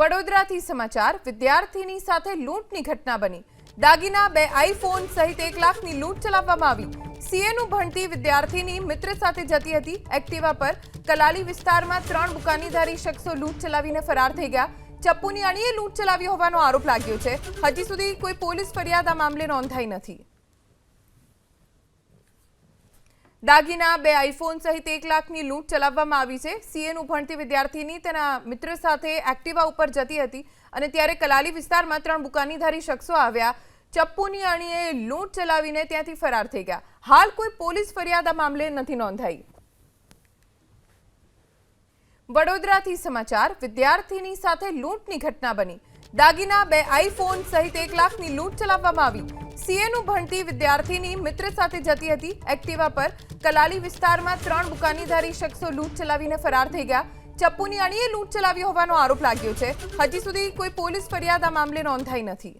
વડોદરાથી સમાચાર, વિદ્યાર્થીની સાથે લૂંટની ઘટના બની. દાગીના બે આઈફોન સહિત એક લાખની લૂંટ ચલાવવામાં આવી. સીએનું ભણતી વિદ્યાર્થીની મિત્ર સાથે જતી હતી. એક્ટિવા પર કલાલી વિસ્તારમાં ત્રણ દુકાનીધારી શખ્સો લૂંટ ચલાવીને ફરાર થઈ ગયા. ચપ્પુની અણીએ લૂંટ ચલાવી હોવાનો આરોપ લાગ્યો છે. હજી સુધી કોઈ પોલીસ ફરિયાદ આ મામલે નોંધાઈ નથી. દાગીના, બે આઈફોન સહિત એક લાખની લૂંટ ચલાવવામાં આવી છે. સીએનું ભણતી વિદ્યાર્થીની તેના મિત્ર સાથે એક્ટિવા ઉપર જતી હતી અને ત્યારે કલાલી વિસ્તારમાં ત્રણ બુકાનીધારી શખ્સો આવ્યા. ચપ્પુની અણીએ લૂંટ ચલાવીને ત્યાંથી ફરાર થઈ ગયા. હાલ કોઈ પોલીસ ફરિયાદ આ મામલે નથી નોંધાઈ. વડોદરાથી સમાચાર, વિદ્યાર્થીની સાથે લૂંટની ઘટના બની. દાગીના બે આઈફોન સહિત એક લાખની લૂંટ ચલાવવામાં આવી. સીએનું ભણતી વિદ્યાર્થીની મિત્ર સાથે જતી હતી. એક્ટિવા પર કલાલી વિસ્તારમાં ત્રણ બુકાનીધારી શખ્સો લૂંટ ચલાવીને ફરાર થઈ ગયા. ચપ્પુની અણીએ લૂંટ ચલાવી હોવાનો આરોપ લાગ્યો છે. હજી સુધી કોઈ પોલીસ ફરિયાદ આ મામલે નોંધાઈ નથી.